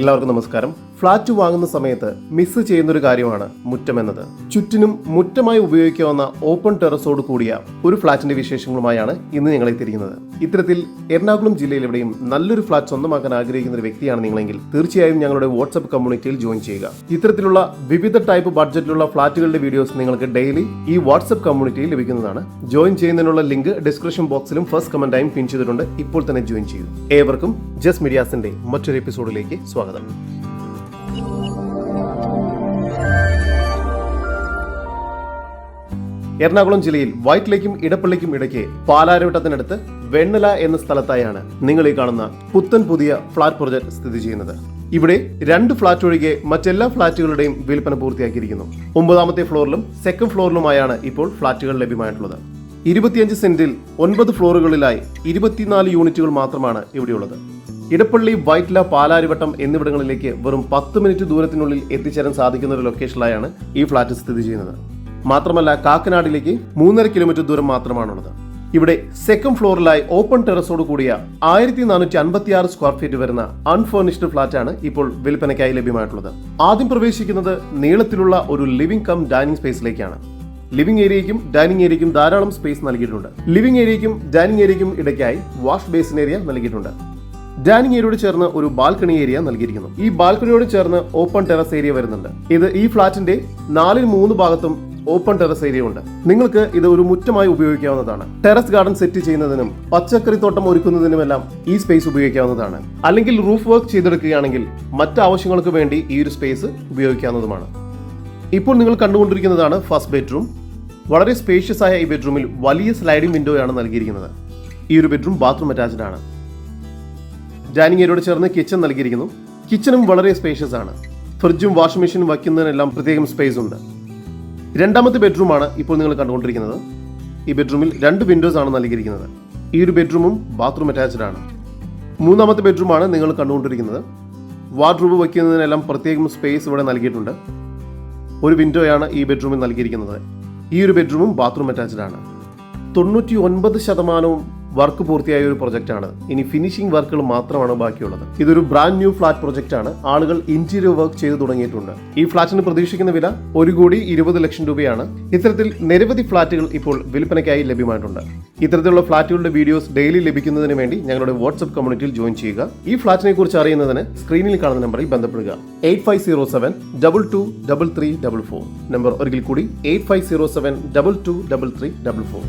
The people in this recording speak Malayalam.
എല്ലാവർക്കും നമസ്കാരം. ഫ്ളാറ്റ് വാങ്ങുന്ന സമയത്ത് മിസ് ചെയ്യുന്ന ഒരു കാര്യമാണ് മുറ്റം എന്നത് ചുറ്റിനും മുറ്റമായി ഉപയോഗിക്കാവുന്ന ഓപ്പൺ ടെറസോട് കൂടിയ ഒരു ഫ്ളാറ്റിന്റെ വിശേഷങ്ങളുമായാണ് ഇന്ന് ഞങ്ങൾ എത്തിയിരിക്കുന്നത് ഇത്തരത്തിൽ എറണാകുളം ജില്ലയിൽ എവിടെയും നല്ലൊരു ഫ്ളാറ്റ് സ്വന്തമാക്കാൻ ആഗ്രഹിക്കുന്ന ഒരു വ്യക്തിയാണ് നിങ്ങളെങ്കിൽ തീർച്ചയായും ഞങ്ങളുടെ വാട്സ്ആപ്പ് കമ്മ്യൂണിറ്റിയിൽ ജോയിൻ ചെയ്യുക. ഇത്തരത്തിലുള്ള വിവിധ ടൈപ്പ് ബഡ്ജറ്റിലുള്ള ഫ്ളാറ്റുകളുടെ വീഡിയോസ് നിങ്ങൾക്ക് ഡെയിലി ഈ വാട്സ്ആപ്പ് കമ്മ്യൂണിറ്റിയിൽ ലഭിക്കുന്നതാണ്. ജോയിൻ ചെയ്യുന്നതിനുള്ള ലിങ്ക് ഡിസ്ക്രിപ്ഷൻ ബോക്സിലും ഫസ്റ്റ് കമന്റായും പിൻ ചെയ്തിട്ടുണ്ട്. ഇപ്പോൾ തന്നെ ജോയിൻ ചെയ്യൂ. ഏവർക്കും ജസ് മീഡിയാസിന്റെ മറ്റൊരു എപ്പിസോഡിലേക്ക് സ്വാഗതം. എറണാകുളം ജില്ലയിൽ വൈറ്റിലേക്കും ഇടപ്പള്ളിക്കും ഇടയ്ക്ക് പാലാരവട്ടത്തിനടുത്ത് വെണ്ണല എന്ന സ്ഥലത്തായാണ് നിങ്ങൾ ഈ കാണുന്ന പുത്തൻ പുതിയ ഫ്ളാറ്റ് പ്രൊജക്ട് സ്ഥിതി ചെയ്യുന്നത്. ഇവിടെ രണ്ട് ഫ്ളാറ്റ് ഒഴികെ മറ്റെല്ലാ ഫ്ളാറ്റുകളുടെയും വിൽപ്പന പൂർത്തിയാക്കിയിരിക്കുന്നു. ഒമ്പതാമത്തെ ഫ്ലോറിലും സെക്കൻഡ് ഫ്ലോറിലുമായാണ് ഇപ്പോൾ ഫ്ളാറ്റുകൾ ലഭ്യമായിട്ടുള്ളത്. ഇരുപത്തിയഞ്ച് സെന്റിൽ ഒൻപത് ഫ്ലോറുകളിലായി ഇരുപത്തിനാല് യൂണിറ്റുകൾ മാത്രമാണ് ഇവിടെയുള്ളത്. ഇടപ്പള്ളി വൈറ്റ്ല പാലാരിവട്ടം എന്നിവിടങ്ങളിലേക്ക് വെറും പത്ത് മിനിറ്റ് ദൂരത്തിനുള്ളിൽ എത്തിച്ചേരാൻ സാധിക്കുന്ന ഒരു ലൊക്കേഷനിലായാണ് ഈ ഫ്ളാറ്റ് സ്ഥിതി ചെയ്യുന്നത്. മാത്രമല്ല കാക്കനാടിലേക്ക് മൂന്നര കിലോമീറ്റർ ദൂരം മാത്രമാണുള്ളത്. ഇവിടെ സെക്കൻഡ് ഫ്ലോറിലായി ഓപ്പൺ ടെറസോട് കൂടിയ ആയിരത്തി നാനൂറ്റി അൻപത്തി ആറ് സ്ക്വയർ ഫീറ്റ് വരുന്ന അൺഫർണിഷ്ഡ് ഫ്ളാറ്റ് ആണ് ഇപ്പോൾ വിൽപ്പനയ്ക്കായി ലഭ്യമായിട്ടുള്ളത്. ആദ്യം പ്രവേശിക്കുന്നത് നീളത്തിലുള്ള ഒരു ലിവിംഗ് കം ഡൈനിങ് സ്പേസിലേക്കാണ് ലിവിംഗ് ഏരിയയ്ക്കും ഡൈനിങ് ഏരിയയ്ക്കും ധാരാളം സ്പേസ് നൽകിയിട്ടുണ്ട്. ലിവിംഗ് ഏരിയയ്ക്കും ഡൈനിങ് ഏരിയയ്ക്കും ഇടയ്ക്കായി വാഷ് ബേസിൻ ഏരിയ നൽകിയിട്ടുണ്ട്. ഡൈനിങ് ഏരിയയോട് ചേർന്ന് ഒരു ബാൽക്കണി ഏരിയ നൽകിയിരിക്കുന്നു. ഈ ബാൽക്കണിയോട് ചേർന്ന് ഓപ്പൺ ടെറസ് ഏരിയ വരുന്നുണ്ട്. ഇത് ഈ ഫ്ളാറ്റിന്റെ നാലിൽ മൂന്ന് ഭാഗത്തും ഓപ്പൺ ടെറസ് ഏരിയ ഉണ്ട്. നിങ്ങൾക്ക് ഇത് ഒരു മുറ്റമായി ഉപയോഗിക്കാവുന്നതാണ്. ടെറസ് ഗാർഡൻ സെറ്റ് ചെയ്യുന്നതിനും പച്ചക്കറി തോട്ടം ഒരുക്കുന്നതിനുമെല്ലാം ഈ സ്പേസ് ഉപയോഗിക്കാവുന്നതാണ്. അല്ലെങ്കിൽ റൂഫ് വർക്ക് ചെയ്തെടുക്കുകയാണെങ്കിൽ മറ്റ് ആവശ്യങ്ങൾക്ക് വേണ്ടി ഈ ഒരു സ്പേസ് ഉപയോഗിക്കാവുന്നതുമാണ്. ഇപ്പോൾ നിങ്ങൾ കണ്ടുകൊണ്ടിരിക്കുന്നതാണ് ഫസ്റ്റ് ബെഡ്റൂം. വളരെ സ്പേഷ്യസ് ആയ ഈ ബെഡ്റൂമിൽ വലിയ സ്ലൈഡിംഗ് വിൻഡോയാണ് നൽകിയിരിക്കുന്നത്. ഈ ഒരു ബെഡ്റൂം ബാത്റൂം അറ്റാച്ച്ഡ് ആണ്. ഡൈനിങ് ഏരിയയോട് ചേർന്ന് കിച്ചൺ നൽകിയിരിക്കുന്നു. കിച്ചണും വളരെ സ്പേഷ്യസ് ആണ്. ഫ്രിഡ്ജും വാഷിംഗ് മെഷീനും വയ്ക്കുന്നതിനെല്ലാം പ്രത്യേകം സ്പേസ് ഉണ്ട്. രണ്ടാമത്തെ ബെഡ്റൂമാണ് ഇപ്പോൾ നിങ്ങൾ കണ്ടുകൊണ്ടിരിക്കുന്നത്. ഈ ബെഡ്റൂമിൽ രണ്ട് വിൻഡോസ് ആണ് നൽകിയിരിക്കുന്നത്. ഈ ഒരു ബെഡ്റൂമും ബാത്റൂം അറ്റാച്ച്ഡ് ആണ്. മൂന്നാമത്തെ ബെഡ്റൂമാണ് നിങ്ങൾ കണ്ടുകൊണ്ടിരിക്കുന്നത്. വാർഡ്രൂബ് വയ്ക്കുന്നതിനെല്ലാം പ്രത്യേകം സ്പേസ് ഇവിടെ നൽകിയിട്ടുണ്ട്. ഒരു വിൻഡോയാണ് ഈ ബെഡ്റൂമിൽ നൽകിയിരിക്കുന്നത്. ഈ ഒരു ബെഡ്റൂമും ബാത്റൂം അറ്റാച്ച്ഡ് ആണ്. തൊണ്ണൂറ്റി ഒൻപത് ശതമാനവും വർക്ക് പൂർത്തിയായ ഒരു പ്രൊജക്റ്റ് ആണ് ഇനി ഫിനിഷിംഗ് വർക്കുകൾ മാത്രമാണ് ബാക്കിയുള്ളത്. ഇതൊരു ബ്രാൻഡ് ന്യൂ ഫ്ലാറ്റ് പ്രൊജക്റ്റ് ആണ്. ആളുകൾ ഇന്റീരിയർ വർക്ക് ചെയ്തു തുടങ്ങിയിട്ടുണ്ട്. ഈ ഫ്ളാറ്റിന് പ്രതീക്ഷിക്കുന്ന വില ഒരു കോടി ഇരുപത് ലക്ഷം രൂപയാണ്. ഇത്തരത്തിൽ നിരവധി ഫ്ളാറ്റുകൾ ഇപ്പോൾ വിൽപ്പനയ്ക്കായി ലഭ്യമായിട്ടുണ്ട്. ഇത്തരത്തിലുള്ള ഫ്ളാറ്റുകളുടെ വീഡിയോസ് ഡെയിലി ലഭിക്കുന്നതിന് വേണ്ടി ഞങ്ങളുടെ വാട്സ്ആപ്പ് കമ്മ്യൂണിറ്റിയിൽ ജോയിൻ ചെയ്യുക. ഈ ഫ്ളാറ്റിനെ കുറിച്ച് അറിയുന്നതിന് സ്ക്രീനിൽ കാണുന്ന നമ്പറിൽ ബന്ധപ്പെടുക. Eight five zero seven double two double three double four number ഒരിക്കൽ കൂടി eight five zero seven double two double three double four